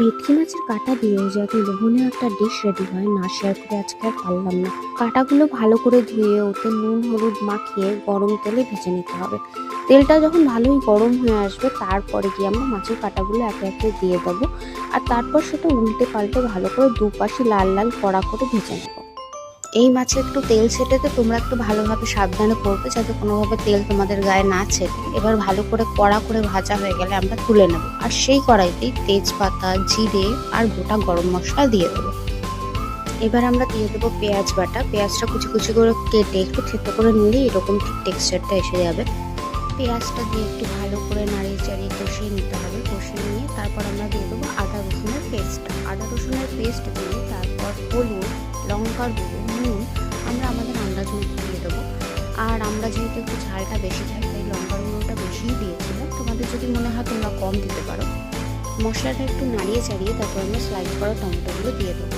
ভেটকি মাছের কাটা দিয়ে যাতে লোভনীয় একটা ডিশ রেডি হয়, না শেয়ার করে আজকে আর পারলাম না। কাটাগুলো ভালো করে ধুয়ে ওতে নুন, হলুদ মাখিয়ে গরম তেলে ভেজে নিতে হবে। তেলটা যখন ভালোই গরম হয়ে আসবে, তারপরে গিয়ে আমরা মাছের কাটাগুলো একে একে দিয়ে দেবো। আর তারপর সেটা উল্টে পাল্টে ভালো করে দুপাশে লাল লাল কড়া করে ভেজে নেব। এই মাছে একটু তেল ছেটেতে তোমরা একটু ভালোভাবে সাবধানে করবে যাতে কোনোভাবে তেল তোমাদের গায়ে না ছেটে এবার ভালো করে কড়া করে ভাজা হয়ে গেলে আমরা তুলে নেব। আর সেই কড়াইতেই তেজপাতা, জিরে আর গোটা গরম মশলা দিয়ে দেবো। এবার আমরা দিয়ে দেবো পেঁয়াজ বাটা। পেঁয়াজটা কুচি কুচি করে কেটে একটু থেতো করে নিলে এরকম ঠিক টেক্সচারটা এসে যাবে। পেঁয়াজটা দিয়ে একটু ভালো করে নাড়িয়ে চাড়িয়ে কষিয়ে নিতে হবে। কষিয়ে নিয়ে তারপর আমরা দিয়ে দেবো আদা রসুনের পেস্টটা। আদা রসুনের পেস্ট দিয়ে তারপর হলুদ লঙ্কার গুঁড়ো, নুন, আমরা আমাদের আন্দাজ মতো দিয়ে দেবো। আর আমরা যেহেতু একটু ঝালটা বেশি খাই তাই লঙ্কার গুঁড়োটা বেশিই দিয়েছিলাম। তোমাদের যদি মনে হয় তোমরা কম দিতে পারো। মশলাটা একটু নাড়িয়ে চাড়িয়ে তারপর আমরা স্লাইস করা টমেটোগুলো দিয়ে দেবো।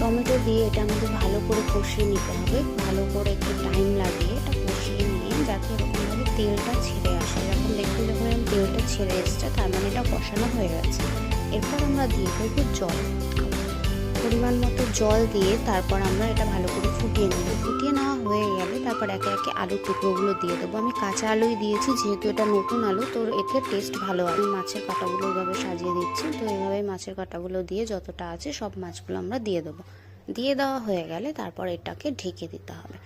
টমেটো দিয়ে এটা আমাদের ভালো করে কষিয়ে নিতে হবে। ভালো করে একটু টাইম লাগিয়ে এটা কষিয়ে নিয়ে যাতে এরকমভাবে তেলটা ছেড়ে আসে। যখন দেখতে যখন তেলটা ছেড়ে এসছে, তার মানে এটা কষানো হয়ে গেছে। এরপর আমরা দিয়ে দেবো জল। পরিমাণ মতো জল দিয়ে তারপর আমরা এটা ভালো করে ফুটিয়ে নেব। ফুটিয়ে নেওয়া হয়ে গেলে তারপর একে একে আলুর টুকরোগুলো দিয়ে দেবো। আমি কাঁচা আলুই দিয়েছি, যেহেতু এটা নতুন আলু, তো এতে টেস্ট ভালো আমি মাছের কাঁটাগুলো এভাবে সাজিয়ে দিচ্ছি, তো এইভাবে মাছের কাঁটাগুলো দিয়ে যতটা আছে সব মাছগুলো আমরা দিয়ে দেবো। দিয়ে দেওয়া হয়ে গেলে তারপর এটাকে ঢেকে দিতে হবে।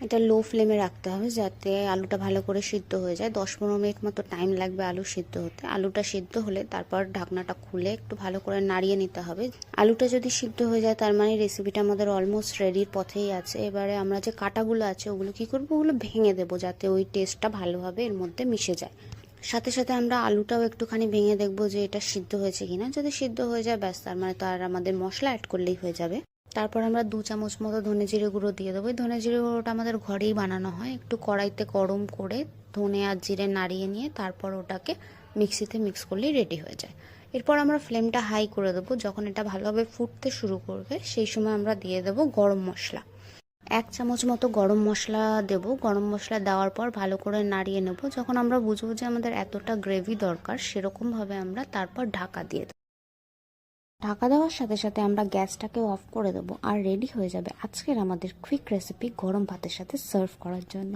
এটা লো ফ্লেমে রাখতে হবে যাতে আলুটা ভালো করে সিদ্ধ হয়ে যায়। দশ পনেরো মিনিট মতো টাইম লাগবে আলু সিদ্ধ হতে। আলুটা সিদ্ধ হলে তারপর ঢাকনাটা খুলে একটু ভালো করে নাড়িয়ে নিতে হবে। আলুটা যদি সিদ্ধ হয়ে যায়, তার মানে রেসিপিটা আমাদের অলমোস্ট রেডির পথেই আছে। এবারে আমরা যে কাটাগুলো আছে, ওগুলো কি করব? ওগুলো ভেঙে দেবো যাতে ওই টেস্টটা ভালোভাবে এর মধ্যে মিশে যায়। সাথে সাথে আমরা আলুটাও একটুখানি ভেঙে দেখব যে এটা সিদ্ধ হয়েছে কিনা। যদি সিদ্ধ হয়ে যায়, ব্যাস, তার মানে তো আর আমাদের মশলা অ্যাড করলেই হয়ে যাবে। তারপর আমরা দু চামচ মতো ধনে জিরে গুঁড়ো দিয়ে দেবো। এই ধনে জিরে গুঁড়োটা আমাদের ঘরেই বানানো হয়। একটু কড়াইতে গরম করে ধনে আর জিরে নাড়িয়ে নিয়ে তারপর ওটাকে মিক্সিতে মিক্স করলেই রেডি হয়ে যায়। এরপর আমরা ফ্লেমটা হাই করে দেবো। যখন এটা ভালোভাবে ফুটতে শুরু করবে, সেই সময় আমরা দিয়ে দেবো গরম মশলা। এক চামচ মতো গরম মশলা দেব। গরম মশলা দেওয়ার পর ভালো করে নাড়িয়ে নেব। যখন আমরা বুঝব যে আমাদের এতটা গ্রেভি দরকার, সেরকমভাবে আমরা তারপর ঢাকা দিয়ে দেবো। ঢাকা দেওয়ার সাথে সাথে আমরা গ্যাসটাকে অফ করে দেবো আর রেডি হয়ে যাবে আজকের আমাদের কুইক রেসিপি গরম ভাতের সাথে সার্ভ করার জন্য।